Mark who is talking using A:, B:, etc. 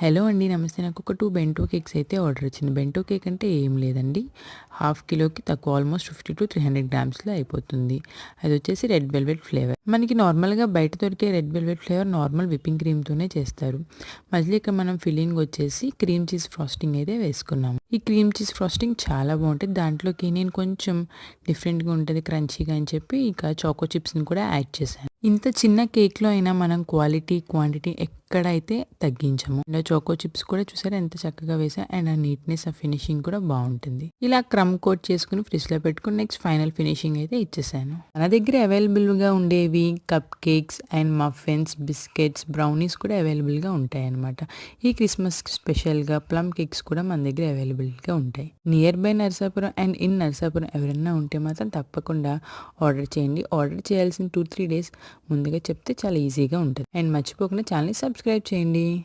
A: Hello అండి నమస్తే. నాకు ఒక టూ బెంటో కేక్స్ అయితే ఆర్డర్ వచ్చింది. బెంటో కేక్ అంటే ఏం లేదండి. హాఫ్ కిలోకి తక్కువ almost fifty to three hundred గ్రామ్స్లో అయిపోతుంది. అది వచ్చేసి రెడ్ వెల్వెట్ ఫ్లేవర్ మనకి నార్మల్గా బయట దొరికే red velvet flavour normal whipping క్రీమ్తోనే చేస్తారు. మళ్ళీ ఇక్కడ మనం ఫిల్లింగ్ వచ్చేసి క్రీమ్ చీజ్ ఫ్రాస్టింగ్ అయితే వేసుకున్నాము. ఈ క్రీమ్ చీజ్ ఫ్రాస్టింగ్ చాలా బాగుంటుంది. దాంట్లోకి నేను కొంచెం డిఫరెంట్గా ఉంటుంది క్రంచీగా అని చెప్పి ఇక చాకో చిప్స్ని కూడా యాడ్ చేశాను. ఇంత చిన్న కేక్లో అయినా మనం క్వాలిటీ క్వాంటిటీ ఎక్కడైతే తగ్గించము. అండ్ చోకో చిప్స్ కూడా చూసారా? ఎంత చక్కగా వేసా అండ్ ఆ నీట్నెస్ ఆ ఫినిషింగ్ కూడా బాగుంటుంది. ఇలా క్రమ్ కోట్ చేసుకుని ఫ్రిడ్జ్లో పెట్టుకుని నెక్స్ట్ ఫైనల్ ఫినిషింగ్ అయితే ఇచ్చేసాను. మన దగ్గర అవైలబుల్గా ఉండేవి cupcakes and muffins biscuits brownies కూడా అవైలబుల్గా ఉంటాయి అనమాట ఈ క్రిస్మస్ స్పెషల్గా ప్లమ్ కేక్స్ కూడా మన దగ్గర అవైలబుల్గా ఉంటాయి. Nearby Narsapuram and in Narsapuram ఎవరైనా ఉంటే మాత్రం తప్పకుండా ఆర్డర్ చేయండి. ఆర్డర్ చేయాల్సిన టూ త్రీ డేస్ ముందుగా చెప్తే చాలా ఈజీగా ఉంటుంది. అండ్ మర్చిపోకుండా ఛానల్ని సబ్స్క్రైబ్ చేయండి.